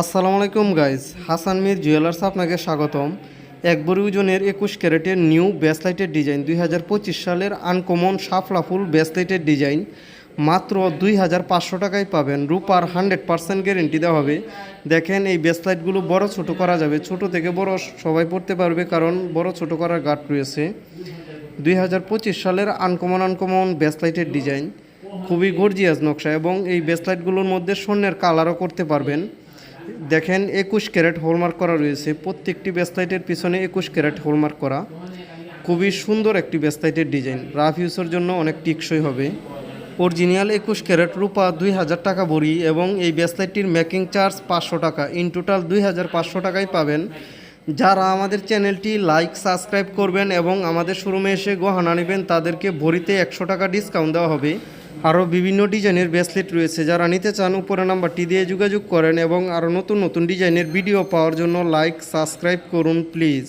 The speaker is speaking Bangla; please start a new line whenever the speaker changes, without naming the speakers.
আসসালামু আলাইকুম গাইজ হাসান মির জুয়েলার্স আপনাকে স্বাগতম। এক বড়ি ওজনের একুশ ক্যারেটের নিউ ব্যাসলাইটের ডিজাইন দুই হাজার পঁচিশ সালের আনকমন সাফলা ফুল ব্যাসলাইটের ডিজাইন মাত্র দুই হাজার পাঁচশো টাকায় পাবেন। রূপার হান্ড্রেড পার্সেন্ট গ্যারেন্টি দেওয়া হবে। দেখেন, এই ব্যাসলাইটগুলো বড় ছোট করা যাবে। ছোট থেকে বড় সবাই পড়তে পারবে কারণ বড় ছোট করার গাট রয়েছে। দুই হাজার পঁচিশ সালের আনকমন আনকমন ব্যাসলাইটের ডিজাইন খুবই গর্জিয়াস নকশা এবং এই ব্যাসলাইটগুলোর মধ্যে স্বর্ণের কালারও করতে পারবেন। দেখেন একুশ ক্যারেট হলমার্ক করা রয়েছে। প্রত্যেকটি ব্যাসলাইটের পিছনে একুশ ক্যারেট হলমার্ক করা। খুবই সুন্দর একটি ব্যাসলাইটের ডিজাইন। রাফ ইউজের জন্য অনেক টিকসই হবে। অরিজিনাল একুশ ক্যারেট রূপা দুই হাজার টাকা ভরি এবং এই ব্যাসলাইটটির মেকিং চার্জ পাঁচশো টাকা। ইন টোটাল দুই হাজার পাঁচশো টাকাই পাবেন। যারা আমাদের চ্যানেলটি লাইক, সাবস্ক্রাইব করবেন এবং আমাদের শোরুমে এসে গহনা নেবেন, তাদেরকে ভরিতে একশো টাকা ডিসকাউন্ট দেওয়া হবে। আরও বিভিন্ন ডিজাইনের ব্রেসলেট রয়েছে। যারা নিতে চান উপরে নাম্বারটি দিয়ে যোগাযোগ করেন এবং আরও নতুন নতুন ডিজাইনের ভিডিও পাওয়ার জন্য লাইক সাবস্ক্রাইব করুন প্লিজ